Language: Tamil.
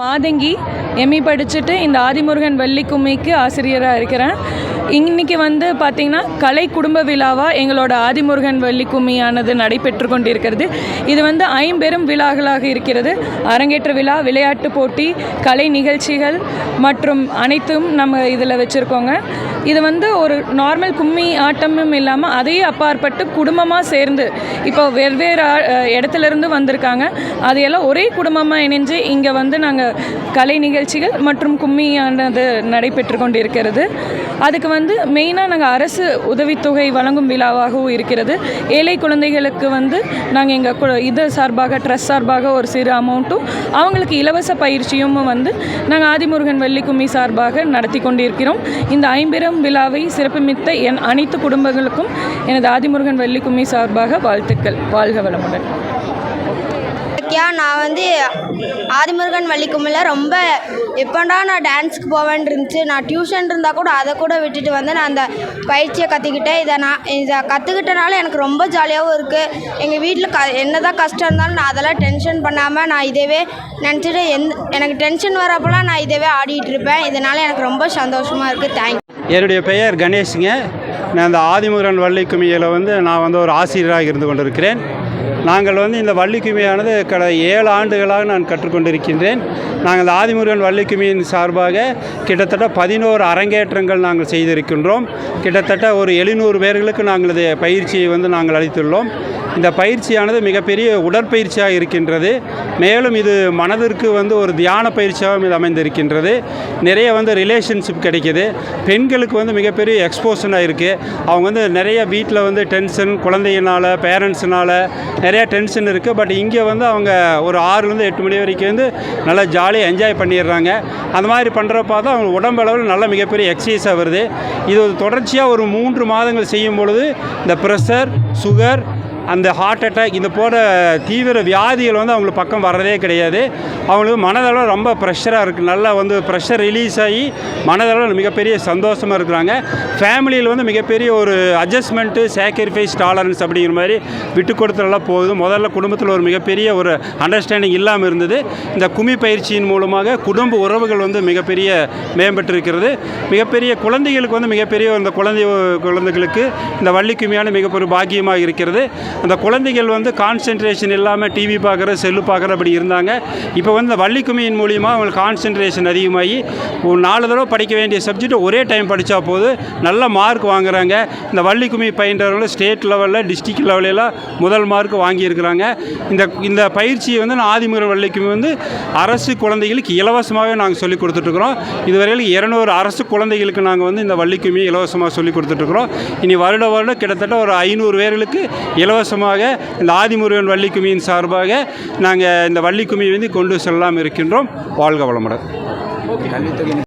மாதங்கி எம்இ படிச்சுட்டு இந்த ஆதிமுருகன் வள்ளி கும்மிக்கு ஆசிரியராக இருக்கிறேன். இன்னைக்கு வந்து பார்த்திங்கன்னா கலை குடும்ப விழாவாக எங்களோட ஆதிமுருகன் வள்ளி கும்மியானது நடைபெற்று கொண்டிருக்கிறது. இது வந்து ஐம்பெரும் விழாக்களாக இருக்கிறது. அரங்கேற்ற விழா விளையாட்டு போட்டி கலை நிகழ்ச்சிகள் மற்றும் அனைத்தும் நம்ம இதில் வச்சுருக்கோங்க. இது வந்து ஒரு நார்மல் கும்மி ஆட்டமும் இல்லாமல் அதையே அப்பாற்பட்டு குடும்பமாக சேர்ந்து இப்போ வெவ்வேறு இடத்துலேருந்து இடத்துல இருந்து வந்திருக்காங்க. அதையெல்லாம் ஒரே குடும்பமாக இணைஞ்சு இங்கே வந்து நாங்கள் கலை நிகழ்ச்சிகள் மற்றும் கும்மியானது நடைபெற்று கொண்டிருக்கிறது. அதுக்கு வந்து மெயினாக நாங்கள் அரசு உதவித்தொகை வழங்கும் விழாவாகவும் இருக்கிறது. ஏழை குழந்தைகளுக்கு வந்து நாங்கள் எங்கள் இது சார்பாக ட்ரஸ்ட் சார்பாக ஒரு சிறு அமௌண்ட்டும் அவங்களுக்கு இலவச பயிற்சியும் வந்து நாங்கள் ஆதிமுருகன் வெள்ளி கும்மி சார்பாக நடத்தி கொண்டிருக்கிறோம். இந்த ஐம்பெரும் விழாவை சிறப்புமித்த என் அனைத்து குடும்பங்களுக்கும் எனது ஆதிமுருகன் வெள்ளி கும்மி சார்பாக வாழ்த்துக்கள். வாழ்க வளமுடன். இலக்கியா நான் வந்து ஆதிமுருகன் வள்ளிக்கும்மில் ரொம்ப எப்போண்டா நான் டான்ஸுக்கு போவேன் இருந்துச்சு நான் டியூஷன் இருந்தால் கூட அதை கூட விட்டுட்டு வந்து நான் அந்த பயிற்சியை கற்றுக்கிட்டேன் இதை நான் இதை கற்றுக்கிட்டனால எனக்கு ரொம்ப ஜாலியாகவும் இருக்குது எங்கள் வீட்டில் க என்ன தான் கஷ்டம் இருந்தாலும் நான் அதெல்லாம் டென்ஷன் பண்ணாமல் நான் இதேவே நினச்சிட்டு எந்த எனக்கு டென்ஷன் வரப்போலாம் நான் இதேவே ஆடிட்டு இருப்பேன் இதனால் எனக்கு ரொம்ப சந்தோஷமாக இருக்குது தேங்க்யூ என்னுடைய பெயர் கணேஷுங்க. நான் அந்த ஆதிமுருகன் வள்ளிக்குமியில் வந்து நான் வந்து ஒரு ஆசிரியராக இருந்து கொண்டிருக்கிறேன். நாங்கள் வந்து இந்த வள்ளிக்குமியானது கடந்த ஏழு ஆண்டுகளாக நான் கற்றுக்கொண்டிருக்கின்றேன். நாங்கள் ஆதிமுருகன் வள்ளிக்குமியின் சார்பாக கிட்டத்தட்ட பதினோரு அரங்கேற்றங்கள் நாங்கள் செய்திருக்கின்றோம். கிட்டத்தட்ட ஒரு எழுநூறு பேர்களுக்கு நாங்கள் பயிற்சியை வந்து நாங்கள் அளித்துள்ளோம். இந்த பயிற்சியானது மிகப்பெரிய உடற்பயிற்சியாக இருக்கின்றது. மேலும் இது மனதிற்கு வந்து ஒரு தியான பயிற்சியாகவும் இது அமைந்திருக்கின்றது. நிறைய வந்து ரிலேஷன்ஷிப் கிடைக்கிது. பெண்களுக்கு வந்து மிகப்பெரிய எக்ஸ்போஷனாக இருக்குது அவங்க வந்து நிறைய வீட்டில் வந்து டென்ஷன் குழந்தையினால் பேரண்ட்ஸினால் நிறைய டென்ஷன் இருக்குது பட் இங்கே வந்து அவங்க ஒரு ஆறுலேருந்து எட்டு மணி வரைக்கும் வந்து நல்லா ஜாலியாக என்ஜாய் பண்ணிடுறாங்க. அந்த மாதிரி பண்ணுறப்ப தான் அவங்க உடம்பளவில் நல்ல மிகப்பெரிய எக்ஸசைஸாக வருது. இது தொடர்ச்சியாக ஒரு மூன்று மாதங்கள் செய்யும் பொழுது இந்த ப்ரெஷர் சுகர் அந்த ஹார்ட் அட்டாக் இந்த போன்ற தீவிர வியாதிகள் வந்து அவங்களுக்கு பக்கம் வர்றதே கிடையாது. அவங்களுக்கு மனதளவில் ரொம்ப ப்ரெஷராக இருக்குது நல்லா வந்து ப்ரெஷர் ரிலீஸ் ஆகி மனதளவில் மிகப்பெரிய சந்தோஷமாக இருக்கிறாங்க. ஃபேமிலியில் வந்து மிகப்பெரிய ஒரு அட்ஜஸ்ட்மெண்ட்டு சாக்ரிஃபைஸ் டாலரன்ஸ் அப்படிங்கிற மாதிரி விட்டு கொடுத்துலாம் போகுது முதல்ல குடும்பத்தில் ஒரு மிகப்பெரிய ஒரு அண்டர்ஸ்டாண்டிங் இல்லாமல் இருந்தது. இந்த கும்மி பயிற்சியின் மூலமாக குடும்ப உறவுகள் வந்து மிகப்பெரிய மேம்பட்டிருக்கிறது மிகப்பெரிய குழந்தைகளுக்கு வந்து மிகப்பெரிய இந்த குழந்தை குழந்தைகளுக்கு இந்த வள்ளி குமியான மிகப்பெரிய பாக்கியமாக இருக்கிறது. அந்த குழந்தைகள் வந்து கான்சென்ட்ரேஷன் இல்லாமல் டிவி பார்க்குற செல்லு பார்க்குற அப்படி இருந்தாங்க. இப்போ வந்து இந்த வள்ளி கும்மியின் மூலியமாக அவங்களுக்கு கான்சென்ட்ரேஷன் அதிகமாகி ஒரு நாலு தடவை படிக்க வேண்டிய சப்ஜெக்ட் ஒரே டைம் படித்தா போது நல்ல மார்க் வாங்குறாங்க. இந்த வள்ளி கும்மி பயின்றவர்கள் ஸ்டேட் லெவலில் டிஸ்ட்ரிக்ட் லெவலெல்லாம் முதல் மார்க் வாங்கியிருக்கிறாங்க. இந்த இந்த பயிற்சியை வந்து நான் ஆதிமுக வள்ளிக்குமி வந்து அரசு குழந்தைகளுக்கு இலவசமாகவே நாங்கள் சொல்லிக் கொடுத்துட்ருக்குறோம். இதுவரையில் இரநூறு அரசு குழந்தைகளுக்கு நாங்கள் வந்து இந்த வள்ளிக்குமியை இலவசமாக சொல்லிக் கொடுத்துட்ருக்குறோம். இனி வருட வருடம் கிட்டத்தட்ட ஒரு ஐநூறு பேர்களுக்கு இலவசமாக இந்த ஆதிமுருகன் வள்ளிக்குமியின் சார்பாக நாங்கள் இந்த வள்ளி வந்து கொண்டு செல்லாமல் இருக்கின்றோம். வாழ்க வளமுடன்.